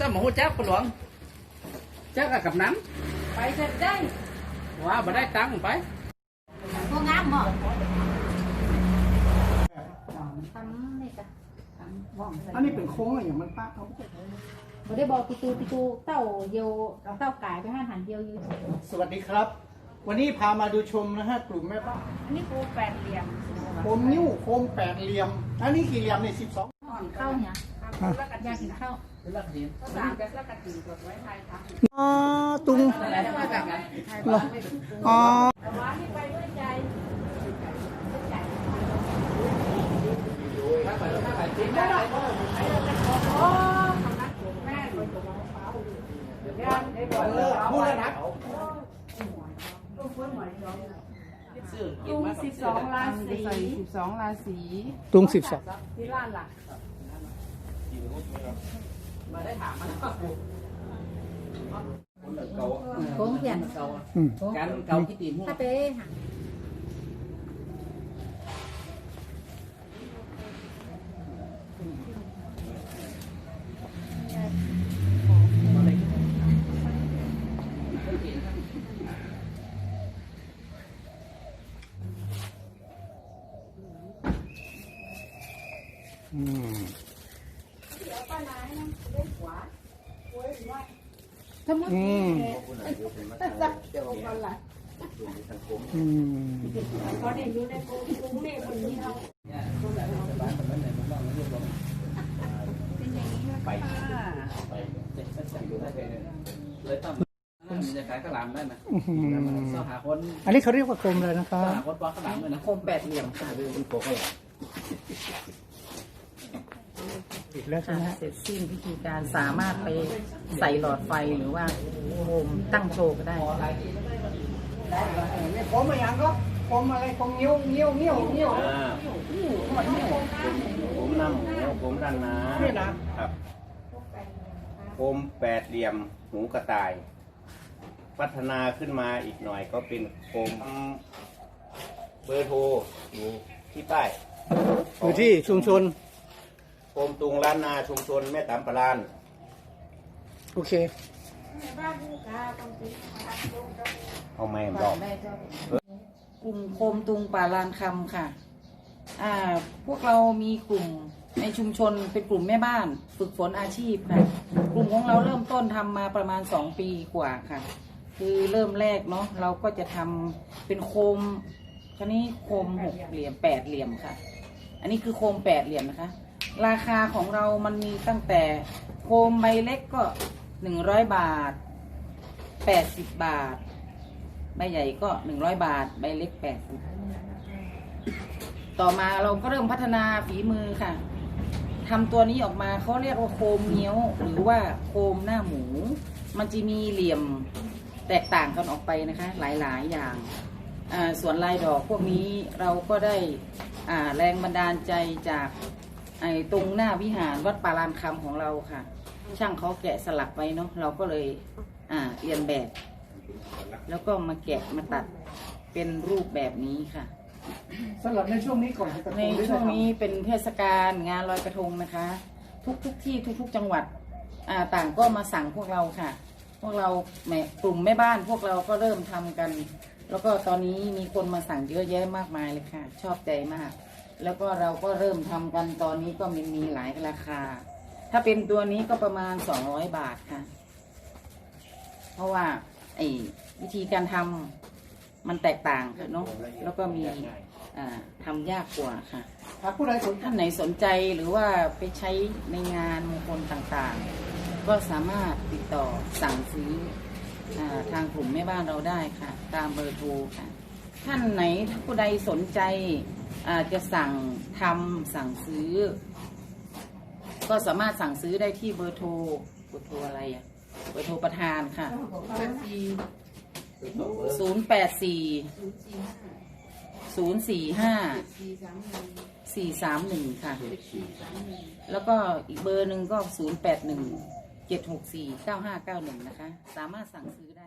สมหูจักปะหลวงจักกับกับน้ไปเสร็จได้ำว่าบ่ได้ตังค์ไปพวกงามเหรอทำนี่จ้ะทำว่องอันนี้เป็นโค้งอะไรอย่างมันป้าเขาบ่ได้บอกปิตูปิตูเต้าเดียวเต้ากายไปห้าหันเดียวอยู่สวัสดีครับ วันนี้พามาดูชมนะฮะกลุ่มแม่บ้านอันนี้กูแปดเหลี่ยมโคมนิ้วโคมแปดเหลี่ยม อันนี้กี่เหลี่ยมเนี่ยสิบสองอ่อนเข้าเนี่ยอยากกินข้าวเป็นลักดิน สามแบบแล้วก็กินกดไว้ไทยครับอ๋อตุงอะไรได้มาจากไหนเหรออ๋อแต่ว่าที่ไปด้วยใจถ้าไปถ้าไปกินได้โอ้ทำนักแม่เลยตัวมะพร้าวงานได้บอกเลิกพูดแล้วนะซื้อกินตุ้งมาสิบสองราศีสิบสองราศีตุงสิบสองที่ล้านหลัก มาได้ถามมันคนเก่าโค้งเปลี่ยนเก่าอืมการเก่าคิดตีนหัว ถ้าไปห ถ้ามึงอืมสักเดียวก่อนละอืมเด็กอยู่ในกรุงเทพคนนี้เราเป็นอย่างนี้นะไปคะไปเจ็ดสักอย่างอยู่ได้เลยต้องมันจะขายกระหล่ำได้ไหมสหาคนอันนี้เขาเรียกว่าคมเลยนะครับหาคนปอกกระหล่ำเลยนะคมแปดเหลี่ยมค่ะเป็นโปกเล ยติดแล้วใช่ไหมฮะเสร็จสิ้นพิธีการสามารถไปใส่หลอดไฟหรือว่าโคมตั้งโชว์ก็ได้ นี่โคมอะไรอย่างก็โคมอะไรโคมนิ้วนิ้วนิ้วนิ้วอ่าผมนำแล้วผมดันนานี่นะ ครับโคมแปดเหลี่ยมหูกระต่าย พัฒนาขึ้นมาอีกหน่อยก็เป็นโคมเบอร์โทรอยู่ที่ป้าย อยู่ที่ชุมชนโค มตุงล้านนาชุมชนแม่ตามปราน โอเค เอาไม่บอกกลุ่มโคมตุงป่าลานคำค่ะ อ่า พวกเรามีกลุ่มในชุมชนเป็นกลุ่มแม่บ้าน ฝึกฝนอาชีพค่ะ กลุ่มของเราเริ่มต้นทำมาประมาณสองปีกว่าค่ะ คือเริ่มแรกเนาะเราก็จะทำเป็นโคมคราวนี้โคมหกเหลี่ยมแปดเหลี่ยมค่ะ อันนี้คือโคมแปดเหลี่ยมนะคะ ราคาของเรามันมีตั้งแต่โคมใบเล็กก็หนึ่งร้อยบาทแปดสิบบาท ใบใหญ่ก็หนึ่งร้อยบาท ใบเล็กแปดสิบต่อมาเราก็เริ่มพัฒนาฝีมือค่ะทำตัวนี้ออกมาเขาเรียกว่าโคมเงี้ยว หรือว่าโคมหน้าหมู มันจะมีเหลี่ยมแตกต่างกันออกไปนะคะ หลายๆอย่างส่วนลายดอกพวกนี้เราก็ได้แรงบันดาลใจจาก ไอ้ตรงหน้าวิหารวัดปาลานคำของเราค่ะ ช่างเขาแกะสลักไว้เนาะเราก็เลย อ่าเรียนแบบ แล้วก็มาแกะมาตัดเป็นรูปแบบนี้ค่ะ สำหรับในช่วงนี้ก่อนจะกระทในงด้วยช่วงนะครับนี้เป็นเทศกาลงานลอยกระทงนะคะ ทุกทุกที่ทุกทุกจังหวัดอ่าต่างก็มาสั่งพวกเราค่ะ พวกเราแม่กลุ่มแม่บ้านพวกเราก็เริ่มทำกัน แล้วก็ตอนนี้มีคนมาสั่งเยอะแยะมากมายเลยค่ะ ชอบใจมาก แล้วก็เราก็เริ่มทำกันตอนนี้ก็มีมีหลายราคา ถ้าเป็นตัวนี้ก็ประมาณสองร้อยบาทค่ะ เพราะว่าไอ้วิธีการทำมันแตกต่างค่ะเนาะแล้วก็มีอ่าทำยากกว่าค่ะหาผู้ใดสนท่านไหนสนใจหรือว่าไปใช้ในงานมงคลต่างๆ ก็สามารถติดต่อสั่งซื้ออทางกลุ่มแม่บ้านเราได้ค่ะ ตามเบอร์โทรค่ะ ท่านไหนผู้ใดสนใจ จะสั่งทำสั่งซื้อ ก็สามารถสั่งซื้อได้ที่เบอร์โทรเบอร์โทรอะไรอะเบอร์โทรประธานค่ะศูนย์แปดสี่ศูนย์สี่ห้าสี่สามหนึ่งค่ะ แล้วก็อีกเบอร์หนึ่งก็ศูนย์แปดหนึ่งเจ็ดหกสี่เก้าห้าเก้าหนึ่งนะคะ สามารถสั่งซื้อได้